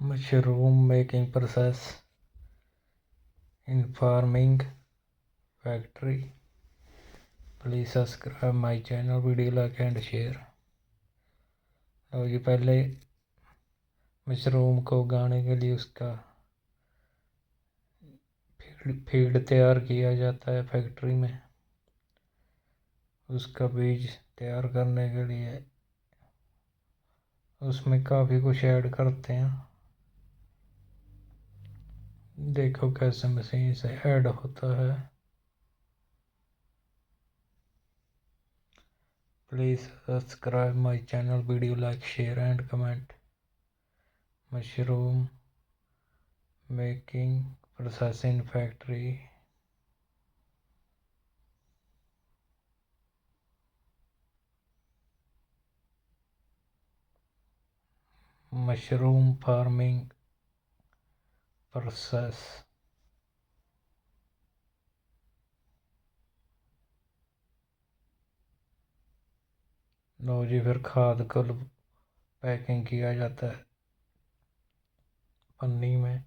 Mushroom making process in farming factory. Please subscribe my channel video like and share. लो ये पहले mushroom को उगाने के लिए उसका फ़ील्ड तैयार किया जाता है फैक्ट्री में। उसका बीज तैयार करने के लिए उसमें काफ़ी कुछ ऐड करते हैं। देखो कैसे मशीन से ऐड होता है। Please subscribe my channel video like share and comment mushroom making processing factory mushroom farming process लो जी फिर खाद को पैकिंग किया जाता है। पन्नी में।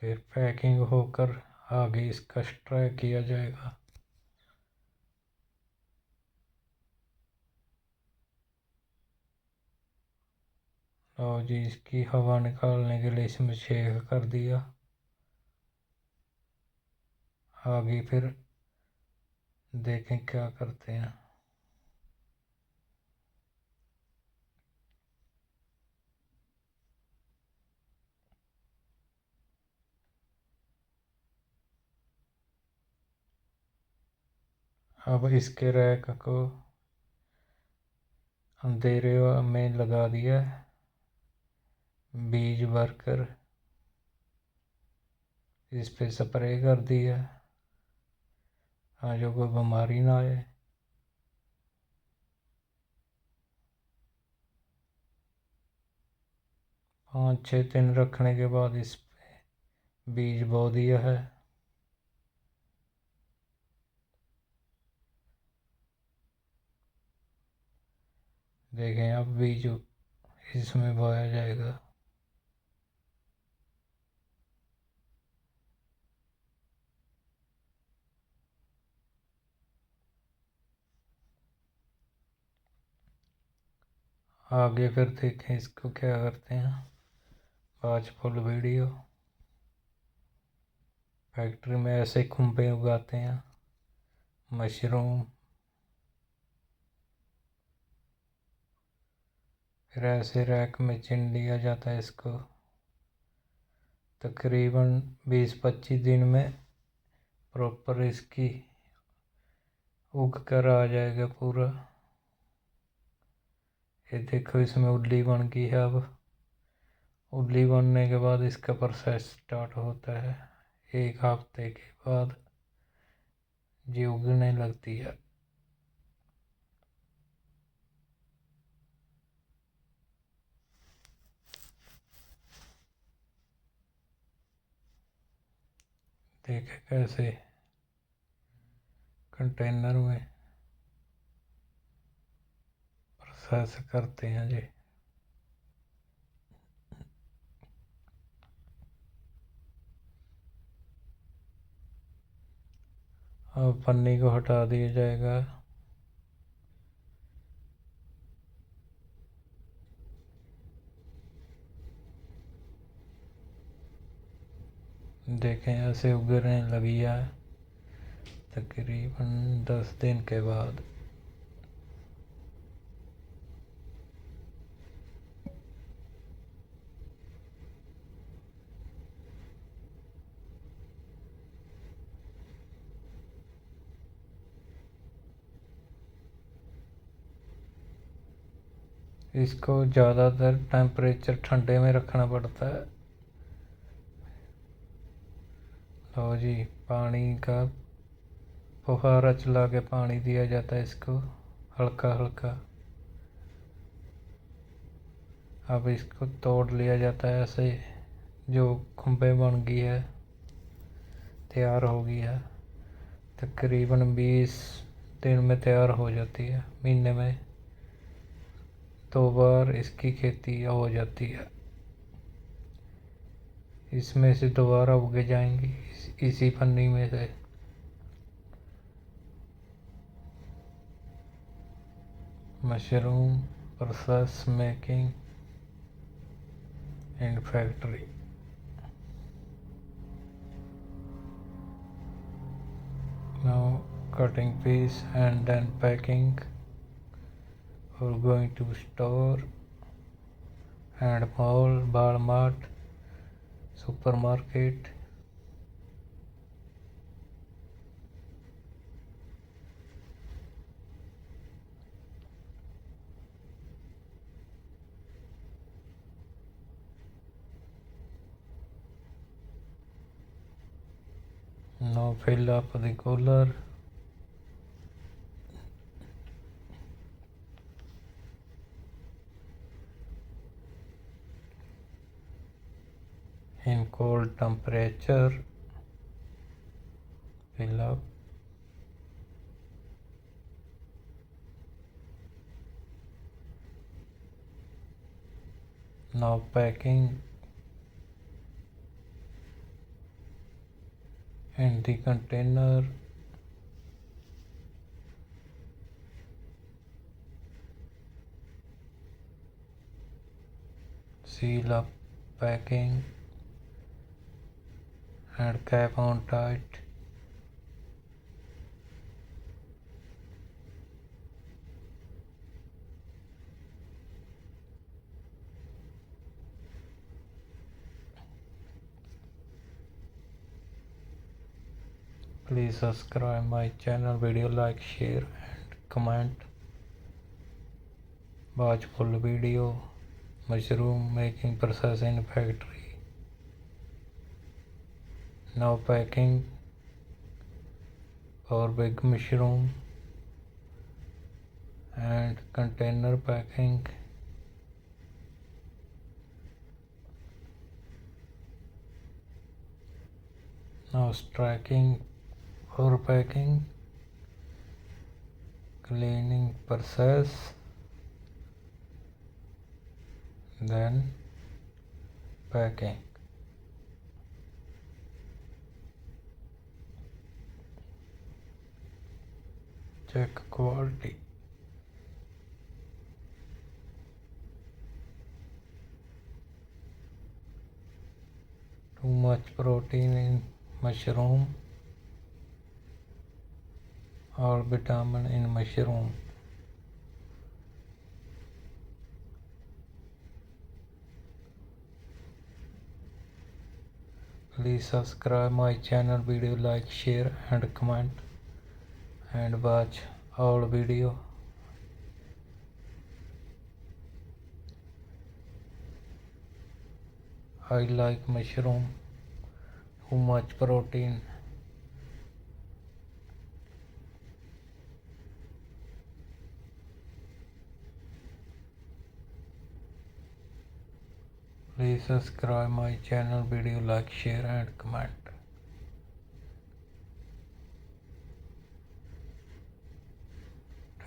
फिर पैकिंग होकर आगे इसका स्ट्राई किया जाएगा। और जी इसकी हवा निकालने के लिए इसमें छेद कर दिया। आगे फिर देखें क्या करते हैं। अब इसके रैक को अंधेरे में लगा दिया। बीज भरकर इस पे स्प्रे कर दिया। हाँ जो कोई बीमारी ना आए। पाँच छः दिन रखने के बाद इस पे बीज बो दिया है। देखें, अब बीज इसमें बोया जाएगा। आगे फिर देखें इसको क्या करते हैं। आज फुल वीडियो फैक्ट्री में ऐसे खुम्बे उगाते हैं। मशरूम फिर ऐसे रैक में चिन लिया जाता है इसको। तकरीबन बीस पच्चीस दिन में प्रॉपर इसकी उग कर आ जाएगा पूरा। ये देखो इसमें उल्ली बन गई है अब। उल्ली बनने के बाद इसका प्रोसेस स्टार्ट होता है एक हफ़्ते के बाद। जी उगने लगती है। देखे कैसे। कंटेनर में प्रोसेस करते हैं जी। अब पन्नी को हटा दिया जाएगा। देखें, ऐसे उगरने लगी है तकरीबन दस दिन के बाद। इसको ज़्यादातर टेम्परेचर ठंडे में रखना पड़ता है। लो जी, पानी का फुहारा चला के पानी दिया जाता है इसको हल्का हल्का अब इसको तोड़ लिया जाता है ऐसे जो खुम्बे बन गई है, तैयार हो गई है। तकरीबन बीस दिन में तैयार हो जाती है, महीने में। दो बार इसकी खेती हो जाती है। इसमें से दोबारा उगे जाएँगी, इसी फन्नी में से। Mushroom, process, making and factory. now cutting piece and then packing or going to store and mall walmart supermarket. Now fill up the cooler in cold temperature fill up. Now packing and the container. Seal up packing and cap on tight please subscribe my channel video like share and comment. Watch full video mushroom making process in factory now packing for big mushroom and container packing. Now striking for packing cleaning process then packing check quality. Too much protein in mushroom or vitamin in mushroom. Please subscribe my channel video like share and comment and watch all video. I like mushroom too much protein. Please subscribe my channel video like share and comment